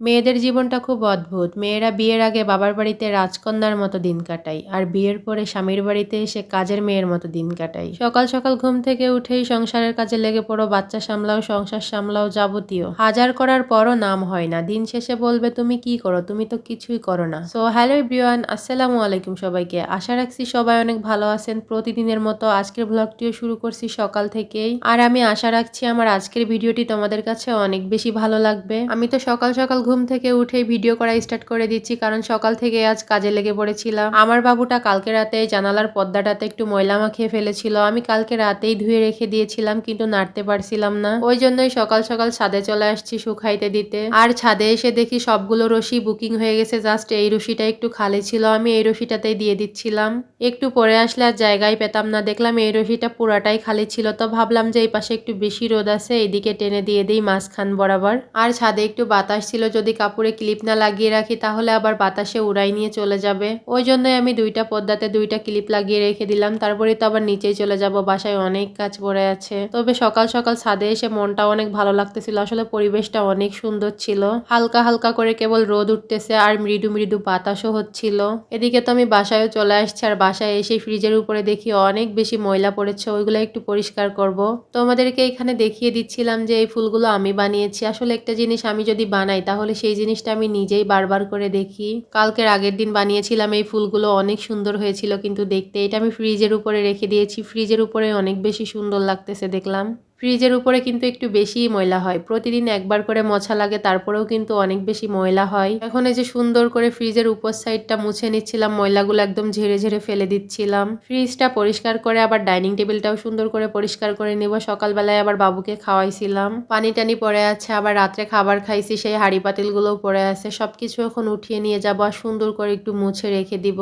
মেয়েদের জীবনটা খুব অদ্ভুত। মেয়েরা বিয়ের আগে বাবার বাড়িতে রাজকন্যার মতো দিন কাটায় আর বিয়ের পরে স্বামীর বাড়িতে এসে কাজের মেয়ের মতো দিন কাটায়। সকাল সকাল ঘুম থেকে উঠেই সংসারের কাজে লেগে পড়ো, বাচ্চা সামলাও, সংসার সামলাও যাবতীয়। হাজার করার পরও নাম হয় না। দিন শেষে বলবে, তুমি কি করো? তুমি তো কিছুই করো না। সো হ্যালো এভরিওয়ান আসসালামু আলাইকুম সবাইকে। আশা রাখছি সবাই অনেক ভালো আছেন। প্রতিদিনের মতো আজকের ব্লগটিও শুরু করছি সকাল থেকেই। আর আমি আশা রাখছি আমার আজকের ভিডিওটি তোমাদের কাছে অনেক বেশি ভালো লাগবে। আমি তো সকাল সকাল ঘুম থেকে উঠেই ভিডিও করা স্টার্ট করে দিচ্ছি, কারণ সকাল থেকে আজ কাজে লেগে পড়েছিলাম। আমার বাবুটা কালকে রাতে জানালার পর্দাটাতে একটু ময়লা মাখিয়ে ফেলেছিল। আমি কালকে রাতেই ধুয়ে রেখে দিয়েছিলাম, কিন্তু নাড়তে পারছিলাম না। ওই জন্যই সকাল সকাল ছাদে চলে আসছি শুকাইতে দিতে। আর ছাদে এসে দেখি সবগুলো রশি বুকিং হয়ে গেছে, জাস্ট এই রশিটা একটু খালি ছিল, আমি এই রশিটাতেই দিয়ে দিচ্ছিলাম। একটু পরে আসলে আর জায়গায় পেতাম না, দেখলাম এই রশিটা পুরাটাই খালি ছিল, তো ভাবলাম যে এই পাশে একটু বেশি রোদ আছে, এইদিকে টেনে দিয়ে দিই মাঝখান বরাবর। আর ছাদে একটু বাতাস ছিল যদি কাপড়ে ক্লিপ না লাগিয়ে রাখি, তাহলে আবার বাতাসে উড়াই নিয়ে চলে যাবে। ওই জন্যই আমি দুইটা পদ্মাতে দুইটা ক্লিপ লাগিয়ে রেখে দিলাম। তারপরে তো আবার নিচেই চলে যাব, বাসায় অনেক কাজ পড়ে আছে। তবে সকাল সকাল ছাদে এসে মনটা অনেক ভালো লাগতেছিল, আসলে পরিবেশটা অনেক সুন্দর ছিল। হালকা হালকা করে কেবল রোদ উঠতেছে আর মৃদু মৃদু বাতাসও হচ্ছিল। এদিকে তো আমি বাসায়ও চলে আসছি আর বাসায় এসে ফ্রিজের উপরে দেখি অনেক বেশি ময়লা পড়েছে, ওইগুলো একটু পরিষ্কার করব। তোমাদেরকে এখানে দেখিয়ে দিচ্ছিলাম যে এই ফুলগুলো আমি বানিয়েছি। আসলে একটা জিনিস আমি যদি বানাই, তাহলে সেই জিনিসটা আমি নিজেই বারবার করে দেখি। কালকের আগের দিন বানিয়েছিলাম এই ফুলগুলো, অনেক সুন্দর হয়েছিল, কিন্তু দেখতে এটা আমি ফ্রিজের উপরে রেখে দিয়েছি। ফ্রিজের উপরে অনেক বেশি সুন্দর লাগতেছে, দেখলাম। ফ্রিজের উপরে কিন্তু একটু বেশিই ময়লা হয়। প্রতিদিন একবার করে মোছা লাগে, তারপরেও কিন্তু অনেক বেশি ময়লা হয়। এখন এই যে সুন্দর করে ফ্রিজের উপর সাইডটা মুছে নিচ্ছিলাম, ময়লাগুলো একদম ঝেড়ে ঝেড়ে ফেলে দিচ্ছিলাম। ফ্রিজটা পরিষ্কার করে আবার ডাইনিং টেবিলটাও সুন্দর করে পরিষ্কার করে নিব। সকালবেলায় আবার বাবুকে খাওয়াইছিলাম। পানি টানি পরে আছে, আবার রাত্রে খাবার খাইছি, সেই হাড়ি পাতিলগুলোও পড়ে আছে। সবকিছু এখন উঠিয়ে নিয়ে যাব আর সুন্দর করে একটু মুছে রেখে দিব।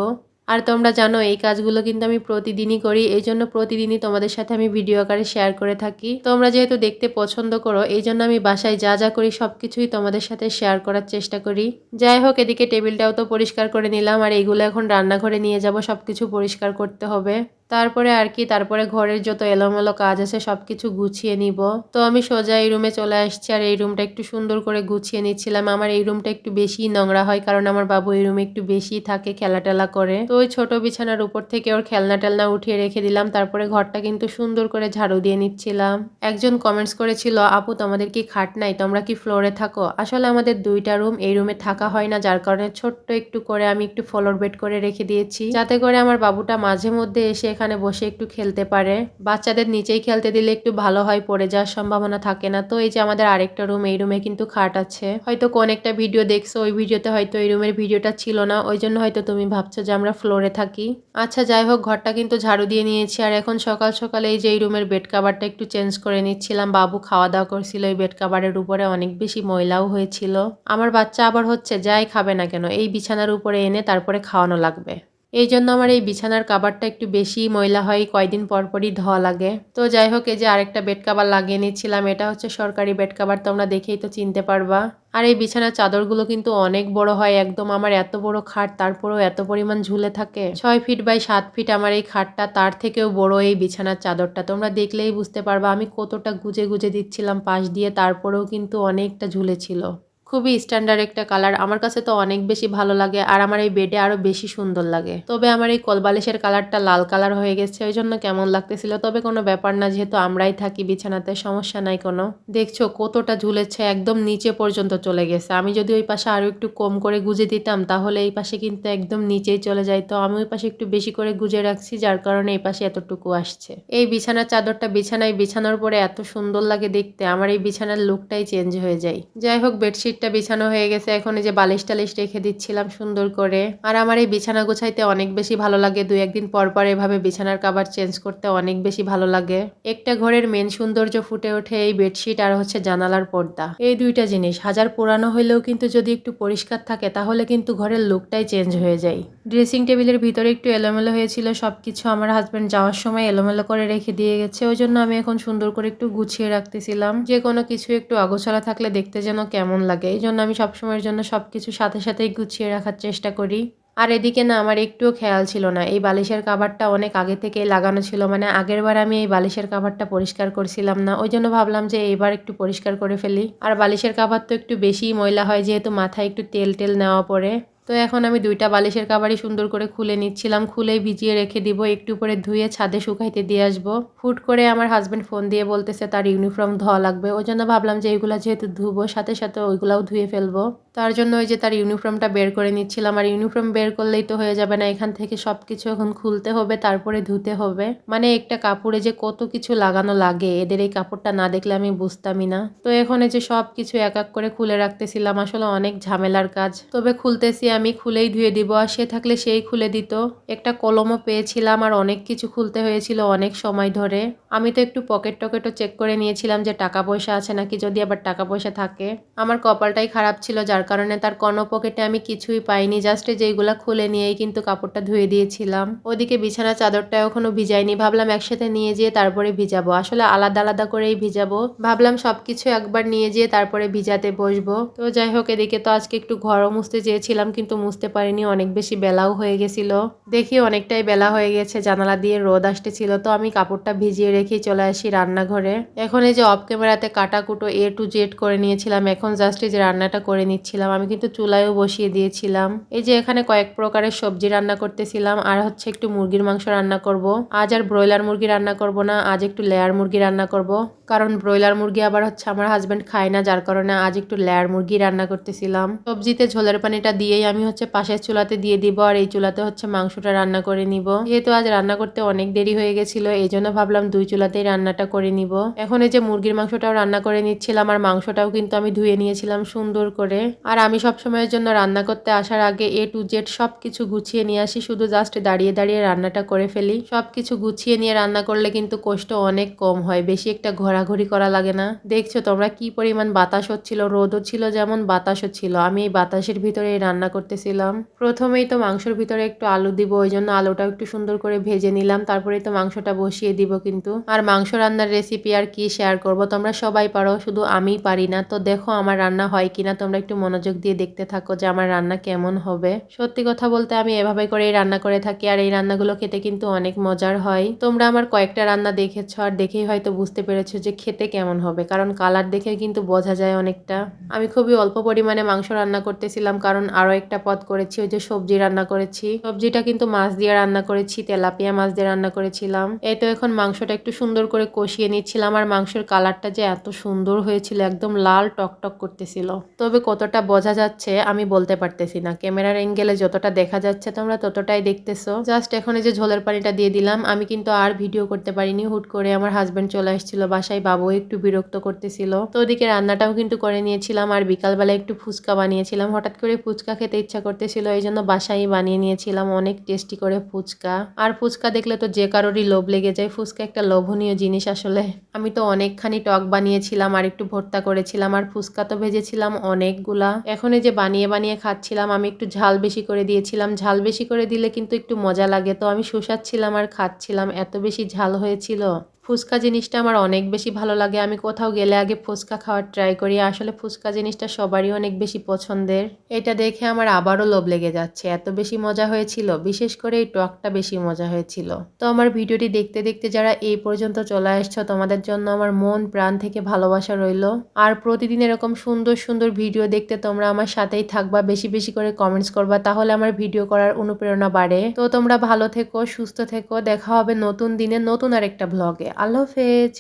আর তোমরা জানো, এই কাজগুলো কিন্তু আমি প্রতিদিনই করি, এই জন্য প্রতিদিনই তোমাদের সাথে আমি ভিডিও আকারে শেয়ার করে থাকি। তোমরা যেহেতু দেখতে পছন্দ করো, এই জন্য আমি বাসায় যা যা করি সব কিছুই তোমাদের সাথে শেয়ার করার চেষ্টা করি। যাই হোক, এদিকে টেবিলটাও তো পরিষ্কার করে নিলাম, আর এইগুলো এখন রান্নাঘরে নিয়ে যাব সব কিছু পরিষ্কার করতে হবে। তারপরে আর কি, তারপরে ঘরের যত এলোমেলো কাজ আছে সব কিছু গুছিয়ে নিব। তো আমি সোজা এই রুমে চলে আসছি আর এই রুমটা একটু সুন্দর করে গুছিয়ে নিচ্ছিলাম। আমার এই রুমটা একটু বেশি নোংরা হয় কারণ আমার বাবু এই রুমে একটু বেশি থাকে খেলা টেলা করে। তো ওই ছোট বিছানার উপর থেকে ওর খেলনা টেলনা উঠিয়ে রেখে দিলাম। তারপরে ঘরটা কিন্তু সুন্দর করে ঝাড়ু দিয়ে নিচ্ছিলাম। একজন কমেন্টস করেছিল, আপু, তোমাদের কি খাট নাই? তোমরা কি ফ্লোরে থাকো? আসলে আমাদের দুইটা রুম এই রুমে থাকা হয় না, যার কারণে ছোট্ট একটু করে আমি একটু ফ্লোর বেড করে রেখে দিয়েছি। যাতে করে আমার বাবুটা মাঝে মধ্যে এসে এখানে বসে একটু খেলতে পারে। বাচ্চাদের নিচেই খেলতে দিলে একটু ভালো হয়, পড়ে যাওয়ার সম্ভাবনা থাকে না। তো এই যে আমাদের আরেকটা রুম, এই রুমে কিন্তু খাট আছে। হয়তো কোন একটা ভিডিও দেখছ, ওই ভিডিওতে হয়তো এই রুমের ভিডিওটা ছিল না। ওই জন্য হয়তো তুমি ভাবছ যে আমরা ফ্লোরে থাকি। আচ্ছা যাই হোক, ঘরটা কিন্তু ঝাড়ু দিয়ে নিয়েছি। আর এখন সকাল সকালে এই যে এই রুমের বেড কাভারটা একটু চেঞ্জ করে নিচ্ছিলাম। বাবু খাওয়া দাওয়া করছিল, এই বেড কাভারের উপরে অনেক বেশি ময়লাও হয়েছিল। আমার বাচ্চা আবার হচ্ছে, যাই খাবে না কেন, এই বিছানার উপরে এনে তারপরে খাওয়ানো লাগবে। এই জন্য আমার এই বিছানার কাবারটা একটু বেশি ময়লা হয়, কয়দিন পরপরই ধোয়া লাগে। তো যাই হোক, এই যে আরেকটা বেড কাবার লাগিয়ে নিচ্ছিলাম, এটা হচ্ছে সরকারি বেড কাবার, তোমরা দেখেই তো চিনতে পারবা। আর এই বিছানার চাদরগুলো কিন্তু অনেক বড় হয়, একদম আমার এত বড় খাট, তারপরেও এত পরিমাণ ঝুলে থাকে। ছয় ফিট বাই সাত ফিট আমার এই খাটটা, তার থেকেও বড় এই বিছানার চাদরটা। তোমরা দেখলেই বুঝতে পারবা, আমি কতটা গুজে গুজে দিচ্ছিলাম পাশ দিয়ে, তারপরেও কিন্তু অনেকটা ঝুলেছিল। খুবই স্ট্যান্ডার্ড একটা কালার আমার কাছে তো অনেক বেশি ভালো লাগে আর আমার এই বেডে আরও বেশি সুন্দর লাগে। তবে আমার এই কলবালিশের কালারটা লাল কালার হয়ে গেছে, ওই জন্য কেমন লাগতেছিল? তবে কোনো ব্যাপার না, যেহেতু আমরাই থাকি, বিছানাতে সমস্যা নাই কোনো। দেখছ, কতটা ঝুলেছে, একদম নিচে পর্যন্ত চলে গেছে। আমি যদি ওই পাশে আরও একটু কম করে গুজে দিতাম, তাহলে এই পাশে কিন্তু একদম নিচেই চলে যাইতো। আমি ওই পাশে একটু বেশি করে গুজে রাখছি, যার কারণে এই পাশে এতটুকু আসছে। এই বিছানার চাদরটা বিছানায় বিছানোর পরে এত সুন্দর লাগে দেখতে, আমার এই বিছানার লুকটাই চেঞ্জ হয়ে যায়। যাই হোক বেডশিট বেডশিটটা বিছানো হয়ে গেছে। এখন এই যে বালিশ টালিশ রেখে দিচ্ছিলাম সুন্দর করে। আর আমার এই বিছানা গোছাইতে অনেক বেশি ভালো লাগে। দুই একদিন পর পর এভাবে বিছানার কাবার চেঞ্জ করতে অনেক বেশি ভালো লাগে। একটা ঘরের মেন সৌন্দর্য ফুটে ওঠে এই বেডশিট আর হচ্ছে জানালার পর্দা। এই দুইটা জিনিস হাজার পুরানো হইলেও কিন্তু যদি একটু পরিষ্কার থাকে তাহলে কিন্তু ঘরের লুকটাই চেঞ্জ হয়ে যায়। ড্রেসিং টেবিলের ভিতরে একটু এলোমেলো হয়েছিল। সবকিছু আমার হাজব্যান্ড যাওয়ার সময় এলোমেলো করে রেখে দিয়ে গেছে। ওই জন্য আমি এখন সুন্দর করে একটু গুছিয়ে রাখতেছিলাম। যে কোনো কিছু একটু আগোছালা থাকলে দেখতে যেন কেমন লাগে। এই জন্য আমি সবসময়ের জন্য সব কিছু সাথে সাথেই গুছিয়ে রাখার চেষ্টা করি। আর এদিকে না, আমার একটুও খেয়াল ছিল না। এই বালিশের কাভারটা অনেক আগে থেকে লাগানো ছিল। মানে আগের বার আমি এই বালিশের কাভারটা পরিষ্কার করছিলাম না। ওই জন্য ভাবলাম যে এইবার একটু পরিষ্কার করে ফেলি। আর বালিশের কাভার তো একটু বেশিই ময়লা হয়, যেহেতু মাথায় একটু তেল টেল নেওয়া পড়ে। তো এখন আমি দুইটা বালিশের কাবারই সুন্দর করে খুলে নিচ্ছিলাম, খুলেই ভিজিয়ে রেখে দিব, একটু পরে ধুয়ে ছাদে শুকাইতে দিয়ে আসব। ফুট করে আমার হাজব্যান্ড ফোন দিয়ে বলতেছে, তার ইউনিফর্ম ধোয়া লাগবে। ওই জন্য ভাবলাম যে এইগুলো যেহেতু ধুবো, সাথে সাথে ওইগুলাও ধুয়ে ফেলব। তার জন্য ওই যে তার ইউনিফর্মটা বের করে নিচ্ছিলাম। আর ইউনিফর্ম বের করলেই তো হয়ে যাবে না, এখান থেকে সব কিছু এখন খুলতে হবে, তারপরে ধুতে হবে। মানে একটা কাপড়ে যে কত কিছু লাগানো লাগে, এদের এই কাপড়টা না দেখলে আমি বুঝতামই না। তো এখন এই যে সব কিছু এক এক করে খুলে রাখতেছিলাম, আসলে অনেক ঝামেলার কাজ। তবে খুলতেছি আমি, খুলেই ধুয়ে দিব। আর সে থাকলে সেই খুলে দিত। একটা কলমও পেয়েছিলাম আর অনেক কিছু খুলতে হয়েছিল অনেক সময় ধরে। আমি তো একটু পকেট টকেটও চেক করে নিয়েছিলাম যে টাকা পয়সা আছে নাকি, যদি আবার টাকা পয়সা থাকে। আমার কপালটাই খারাপ ছিল, যার কারণে তার কোনো পকেটে আমি কিছুই পাইনি জাস্ট যেইগুলা খুলে নিয়েই কিন্তু কাপড়টা ধুয়ে দিয়েছিলাম। ওদিকে বিছানা চাদরটা এখনও ভিজাইনি, ভাবলাম একসাথে নিয়ে যেয়ে তারপরে ভিজাবো। আসলে আলাদা আলাদা করেই ভিজাবো। ভাবলাম সব সবকিছু একবার নিয়ে যেয়ে তারপরে ভিজাতে বসবো। তো যাই হোক, এদিকে তো আজকে একটু ঘরও মুছতে চেয়েছিলাম, কিন্তু মুছতে পারিনি, অনেক বেশি বেলাও হয়ে গেছিল। দেখি অনেকটাই বেলা হয়ে গেছে, জানালা দিয়ে রোদ আসতেছিল, তো আমি কাপড়টা ভিজিয়ে রেখেই চলে আসি রান্নাঘরে। এখন এই যে অফ ক্যামেরাতে কাটা কুটো এ টু জেড করে নিয়েছিলাম, এখন জাস্ট যে রান্নাটা করে নিচ্ছিলাম আমি কিন্তু চুলায়ও বসিয়ে দিয়েছিলাম। এই যে এখানে কয়েক প্রকারের সবজি রান্না করতেছিলাম, আর হচ্ছে একটু মুরগির মাংস রান্না করব। আজ আর ব্রয়লার মুরগি রান্না করব না, আজ একটু লেয়ার মুরগি রান্না করব। কারণ ব্রয়লার মুরগি আবার হচ্ছে আমার হাজব্যান্ড খায় না, যার কারণে আজ একটু লেয়ার মুরগি রান্না করতেছিলাম। সবজিতে ঝোলের পানিটা দিয়েই আমি হচ্ছে পাশের চুলাতে দিয়ে দিব, আর এই চুলাতে হচ্ছে মাংসটা রান্না করে নিব। যেহেতু আজ রান্না করতে অনেক দেরি হয়ে গেছিল, এই জন্য ভাবলাম দুই চুলাতেই রান্নাটা করে নিব। এখন এই যে মুরগির মাংসটাও রান্না করে নিচ্ছিলাম, আর মাংসটাও কিন্তু আমি ধুয়ে নিয়েছিলাম সুন্দর করে। আর আমি সব সময়ের জন্য রান্না করতে আসার আগে এ টু জেড সব কিছু গুছিয়ে নিয়ে আসি, শুধু জাস্ট দাঁড়িয়ে দাঁড়িয়ে রান্নাটা করে ফেলি। সব কিছু গুছিয়ে নিয়ে রান্না করলে কিন্তু কষ্ট অনেক কম হয়, বেশি একটা ঘোরাঘুরি করা লাগে না। দেখছ তোমরা কি পরিমাণ বাতাস হচ্ছিল, রোদও ছিল যেমন বাতাসও ছিল। আমি এই বাতাসের ভিতরে রান্না করতেছিলাম। প্রথমেই তো মাংসের ভিতরে একটু আলু দিব, ওই জন্য আলুটাও একটু সুন্দর করে ভেজে নিলাম তারপরে তো মাংসটা বসিয়ে দিব কিন্তু। আর মাংস রান্নার রেসিপি আর কি শেয়ার করব, তোমরা সবাই পারো, শুধু আমিই পারি না। তো দেখো আমার রান্না হয় কিনা, তোমরা একটু মনোযোগ দিয়ে দেখতে থাকো যে আমার রান্না কেমন হবে। সত্যি কথা বলতে আমি এভাবে করেই রান্না করে থাকি আর এই রান্নাগুলো খেতে কিন্তু অনেক মজার হয়। তোমরা আমার কয়েকটা রান্না দেখেছ আর দেখেই হয়তো বুঝতে পেরেছ যে খেতে কেমন হবে, কারণ কালার দেখে কিন্তু বোঝা যায় অনেকটা। আমি খুবই অল্প পরিমাণে মাংস রান্না করতেছিলাম, কারণ আরও একটা পদ করেছি, ওই যে সবজি রান্না করেছি। সবজিটা কিন্তু মাছ দিয়ে রান্না করেছি, তেলাপিয়া মাছ দিয়ে রান্না করেছিলাম। এই তো এখন মাংসটা একটু সুন্দর করে কষিয়ে নিচ্ছিলাম, আর মাংসের কালারটা যে এত সুন্দর হয়েছিল, একদম লাল টকটক করতেছিল। তবে কতটা বোঝা যাচ্ছে আমি বলতে পারতেছি না। ক্যামেরার এঙ্গেলে যতটা দেখা যাচ্ছে তোমরা ততটাই দেখতেছো। জাস্ট এখন এই যে ঝোলের পানিটা দিয়ে দিলাম। আমি কিন্তু আর ভিডিও করতে পারিনি। হুট করে আমার হাজব্যান্ড চলে আসছিল বাসায়। বাবু একটু বিরক্ত করতেছিল। তো ওদিকে রান্নাটাও কিন্তু করে নিয়েছিলাম। আর বিকালবেলা একটু ফুচকা বানিয়েছিলাম। হঠাৎ করে ফুচকা খেতে ইচ্ছা করতেছিল। এই জন্য বাসায় বানিয়ে নিয়েছিলাম। অনেক টেস্টি করে ফুচকা। আর ফুচকা দেখলে তো যে কারোরই লোভ লেগে যায়। ফুচকা একটা লোভনীয় জিনিস আসলে। আমি তো অনেকখানি টক বানিয়েছিলাম। আর একটু ভর্তা করেছিলাম। আর ফুচকা তো ভেজেছিলাম অনেকগুলা। এখন এই যে বানিয়ে বানিয়ে খাচ্ছিলাম, আমি একটু ঝাল বেশি করে দিয়েছিলাম। ঝাল বেশি করে দিলে কিন্তু একটু মজা লাগে। তো আমি শোষাচ্ছিলাম আর খাচ্ছিলাম। এত বেশি ঝাল হয়েছিল। ফুচকা জিনিসটা আমার অনেক বেশি ভালো লাগে। আমি কোথাও গেলে আগে ফুচকা খাওয়ার ট্রাই করি। আসলে ফুচকা জিনিসটা সবারই অনেক বেশি পছন্দের। এটা দেখে আমার আবারও লোভ লেগে যাচ্ছে। এত বেশি মজা হয়েছিল। বিশেষ করে এই টকটা বেশি মজা হয়েছিল। তো আমার ভিডিওটি দেখতে দেখতে যারা এই পর্যন্ত চলে আসছো, তোমাদের জন্য আমার মন, প্রাণ থেকে ভালোবাসা রইল। আর প্রতিদিন এরকম সুন্দর সুন্দর ভিডিও দেখতে তোমরা আমার সাথেই থাকবা। বেশি বেশি করে কমেন্টস করবা। তাহলে আমার ভিডিও করার অনুপ্রেরণা বাড়ে। তো তোমরা ভালো থেকো, সুস্থ থেকো। দেখা হবে নতুন দিনে নতুন আরেকটা ব্লগে আল্লাহ হাফেজ